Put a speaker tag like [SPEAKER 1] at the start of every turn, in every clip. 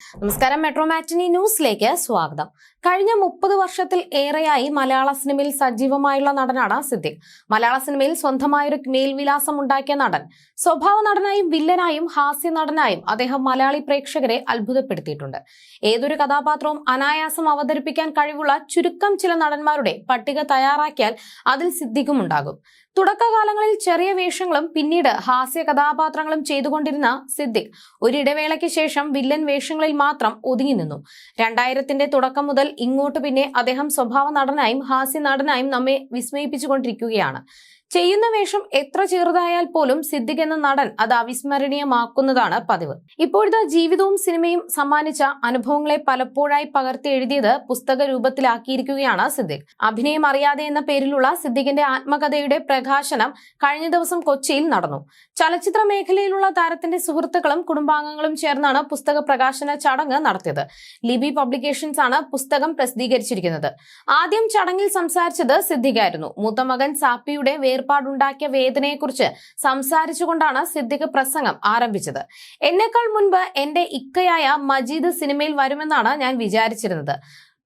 [SPEAKER 1] നമസ്കാരം മെട്രോ മാറ്റിനി ന്യൂസിലേക്ക് സ്വാഗതം. കഴിഞ്ഞ മുപ്പത് വർഷത്തിൽ ഏറെയായി മലയാള സിനിമയിൽ സജീവമായുള്ള നടനാണ് സിദ്ദിഖ്. മലയാള സിനിമയിൽ സ്വന്തമായൊരു മേൽവിലാസം ഉണ്ടാക്കിയ നടൻ. സ്വഭാവ നടനായും വില്ലനായും ഹാസ്യ നടനായും അദ്ദേഹം മലയാളി പ്രേക്ഷകരെ അത്ഭുതപ്പെടുത്തിയിട്ടുണ്ട്. ഏതൊരു കഥാപാത്രവും അനായാസം അവതരിപ്പിക്കാൻ കഴിവുള്ള ചുരുക്കം ചില നടന്മാരുടെ പട്ടിക തയ്യാറാക്കിയാൽ അതിൽ സിദ്ദിഖും ഉണ്ടാകും. തുടക്കകാലങ്ങളിൽ ചെറിയ വേഷങ്ങളും പിന്നീട് ഹാസ്യ കഥാപാത്രങ്ങളും ചെയ്തുകൊണ്ടിരുന്ന സിദ്ദിഖ് ഒരിടവേളയ്ക്ക് ശേഷം വില്ലൻ വേഷങ്ങളിൽ മാത്രം ഒതുങ്ങി നിന്നു. രണ്ടായിരത്തിന്റെ തുടക്കം മുതൽ ഇങ്ങോട്ട് പിന്നെ അദ്ദേഹം സ്വഭാവ നടനായും ഹാസ്യ നടനായും നമ്മെ വിസ്മയിപ്പിച്ചുകൊണ്ടിരിക്കുകയാണ്. ചെയ്യുന്ന വേഷം എത്ര ചെറുതായാൽ പോലും സിദ്ദിഖ് എന്ന നടൻ അത് അവിസ്മരണീയമാക്കുന്നതാണ് പതിവ്. ഇപ്പോഴത്തെ ജീവിതവും സിനിമയും സമ്മാനിച്ച അനുഭവങ്ങളെ പലപ്പോഴായി പകർത്തി എഴുതിയത് പുസ്തക രൂപത്തിലാക്കിയിരിക്കുകയാണ് സിദ്ദിഖ്. അഭിനയം അറിയാതെ എന്ന പേരിലുള്ള സിദ്ദിഖിന്റെ ആത്മകഥയുടെ പ്രകാശനം കഴിഞ്ഞ ദിവസം കൊച്ചിയിൽ നടന്നു. ചലച്ചിത്ര മേഖലയിലുള്ള താരത്തിന്റെ സുഹൃത്തുക്കളും കുടുംബാംഗങ്ങളും ചേർന്നാണ് പുസ്തക പ്രകാശന ചടങ്ങ് നടത്തിയത്. ലിബി പബ്ലിക്കേഷൻസ് ആണ് പുസ്തകം പ്രസിദ്ധീകരിച്ചിരിക്കുന്നത്. ആദ്യം ചടങ്ങിൽ സംസാരിച്ചത് സിദ്ദിഖായിരുന്നു. മൂത്ത മകൻ സാപ്പിയുടെ വേർപാടുണ്ടാക്കിയ വേദനയെക്കുറിച്ച് സംസാരിച്ചുകൊണ്ടാണ് സിദ്ദിഖ് പ്രസംഗം ആരംഭിച്ചത്. എന്നെക്കാൾ മുൻപ് എന്റെ ഇക്കയായ മജീദ് സിനിമയിൽ വരുമെന്നാണ് ഞാൻ വിചാരിച്ചിരുന്നത്.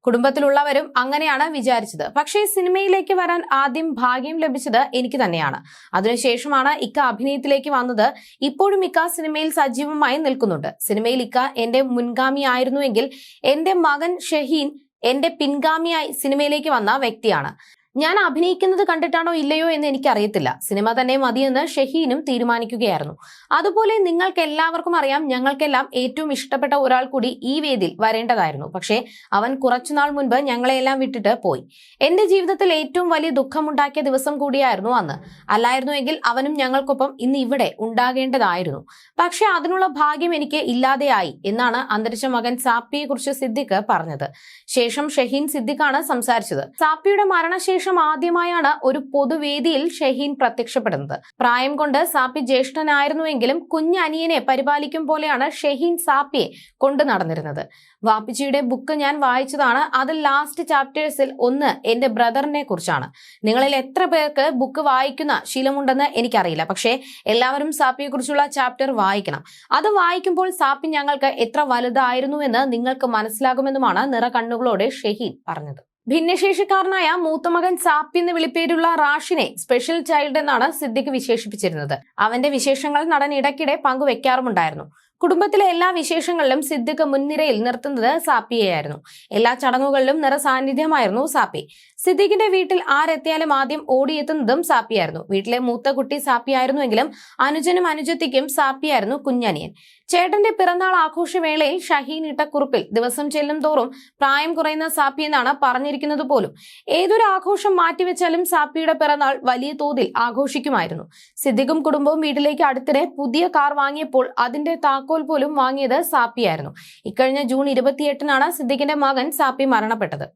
[SPEAKER 1] കുടുംബത്തിലുള്ളവരും അങ്ങനെയാണ് വിചാരിച്ചത്. പക്ഷേ സിനിമയിലേക്ക് വരാൻ ആദ്യം ഭാഗ്യം ലഭിച്ചത് എനിക്ക് തന്നെയാണ്. അതിനുശേഷമാണ് ഇക്ക അഭിനയത്തിലേക്ക് വന്നത്. ഇപ്പോഴും ഇക്ക സിനിമയിൽ സജീവമായി നിൽക്കുന്നുണ്ട്. സിനിമയിൽ ഇക്ക എന്റെ മുൻഗാമിയായിരുന്നുവെങ്കിൽ എന്റെ മകൻ ഷഹീൻ എന്റെ പിൻഗാമിയായി സിനിമയിലേക്ക് വന്ന വ്യക്തിയാണ്. ഞാൻ അഭിനയിക്കുന്നത് കണ്ടിട്ടാണോ ഇല്ലയോ എന്ന് എനിക്കറിയത്തില്ല. സിനിമ തന്നെ മതിയെന്ന് ഷഹീനും തീരുമാനിക്കുകയായിരുന്നു. അതുപോലെ നിങ്ങൾക്ക് എല്ലാവർക്കും അറിയാം ഞങ്ങൾക്കെല്ലാം ഏറ്റവും ഇഷ്ടപ്പെട്ട ഒരാൾ കൂടി ഈ വേദിയിൽ വരേണ്ടതായിരുന്നു. പക്ഷേ അവൻ കുറച്ചുനാൾ മുൻപ് ഞങ്ങളെല്ലാം വിട്ടിട്ട് പോയി. എന്റെ ജീവിതത്തിൽ ഏറ്റവും വലിയ ദുഃഖമുണ്ടാക്കിയ ദിവസം കൂടിയായിരുന്നു അന്ന്. അല്ലായിരുന്നുവെങ്കിൽ അവനും ഞങ്ങൾക്കൊപ്പം ഇന്ന് ഇവിടെ ഉണ്ടാകേണ്ടതായിരുന്നു. പക്ഷേ അതിനുള്ള ഭാഗ്യം എനിക്ക് ഇല്ലാതെയായി എന്നാണ് അന്തരിച്ച മകൻ സാപ്പിയെ കുറിച്ച് സിദ്ദിഖ് പറഞ്ഞത്. ശേഷം ഷഹീൻ സിദ്ദിഖാണ് സംസാരിച്ചത്. സാപ്പിയുടെ മരണശേഷം ആദ്യമായാണ് ഒരു പൊതുവേദിയിൽ ഷഹീൻ പ്രത്യക്ഷപ്പെടുന്നത്. പ്രായം കൊണ്ട് സാപ്പി ജ്യേഷ്ഠനായിരുന്നുവെങ്കിലും കുഞ്ഞനിയനെ പരിപാലിക്കും പോലെയാണ് ഷഹീൻ സാപ്പിയെ കൊണ്ടു നടന്നിരുന്നത്. വാപ്പിച്ചിയുടെ ബുക്ക് ഞാൻ വായിച്ചതാണ്. അതിൽ ലാസ്റ്റ് ചാപ്റ്റേഴ്സിൽ ഒന്ന് എന്റെ ബ്രദറിനെ കുറിച്ചാണ്. നിങ്ങളിൽ എത്ര പേർക്ക് ബുക്ക് വായിക്കുന്ന ശീലമുണ്ടെന്ന് എനിക്കറിയില്ല. പക്ഷേ എല്ലാവരും സാപ്പിയെ കുറിച്ചുള്ള ചാപ്റ്റർ വായിക്കണം. അത് വായിക്കുമ്പോൾ സാപ്പി ഞങ്ങൾക്ക് എത്ര വലുതായിരുന്നുവെന്ന് നിങ്ങൾക്ക് മനസ്സിലാകുമെന്നുമാണ് നിറ കണ്ണുകളോടെ ഷഹീൻ പറഞ്ഞത്. ഭിന്നശേഷിക്കാരനായ മൂത്തമകൻ സാപ്പി എന്ന് വിളിപ്പേരുള്ള റാഷിനെ സ്പെഷ്യൽ ചൈൽഡ് എന്നാണ് സിദ്ദിഖ് വിശേഷിപ്പിച്ചിരുന്നത്. അവന്റെ വിശേഷങ്ങൾ നടൻ ഇടയ്ക്കിടെ പങ്കുവെക്കാറുമുണ്ടായിരുന്നു. കുടുംബത്തിലെ എല്ലാ വിശേഷങ്ങളിലും സിദ്ദിഖ് മുൻനിരയിൽ നിർത്തുന്നത് സാപ്പിയെയായിരുന്നു. എല്ലാ ചടങ്ങുകളിലും നിറസാന്നിധ്യമായിരുന്നു സാപ്പി. സിദ്ദിഖിന്റെ വീട്ടിൽ ആരെത്തിയാലും ആദ്യം ഓടിയെത്തുന്നതും സാപ്പിയായിരുന്നു. വീട്ടിലെ മൂത്ത കുട്ടി സാപ്പിയായിരുന്നുവെങ്കിലും അനുജനും അനുജത്തിക്കും സാപ്പിയായിരുന്നു കുഞ്ഞനിയൻ. ചേട്ടന്റെ പിറന്നാൾ ആഘോഷവേളയിൽ ഷഹീൻ ഇട്ട കുറിപ്പിൽ ദിവസം ചെല്ലും തോറും പ്രായം കുറയുന്ന സാപ്പി എന്നാണ് പറഞ്ഞിരിക്കുന്നത് പോലും. ഏതൊരു ആഘോഷം മാറ്റിവെച്ചാലും സാപ്പിയുടെ പിറന്നാൾ വലിയ തോതിൽ ആഘോഷിക്കുമായിരുന്നു. സിദ്ദിഖും കുടുംബവും വീട്ടിലേക്ക് അടുത്തിടെ പുതിയ കാർ വാങ്ങിയപ്പോൾ അതിന്റെ താക്കോൽ പോലും വാങ്ങിയത് സാപ്പിയായിരുന്നു. ഇക്കഴിഞ്ഞ ജൂൺ ഇരുപത്തിയെട്ടിനാണ് സിദ്ദിഖിന്റെ മകൻ സാപ്പി മരണപ്പെട്ടത്.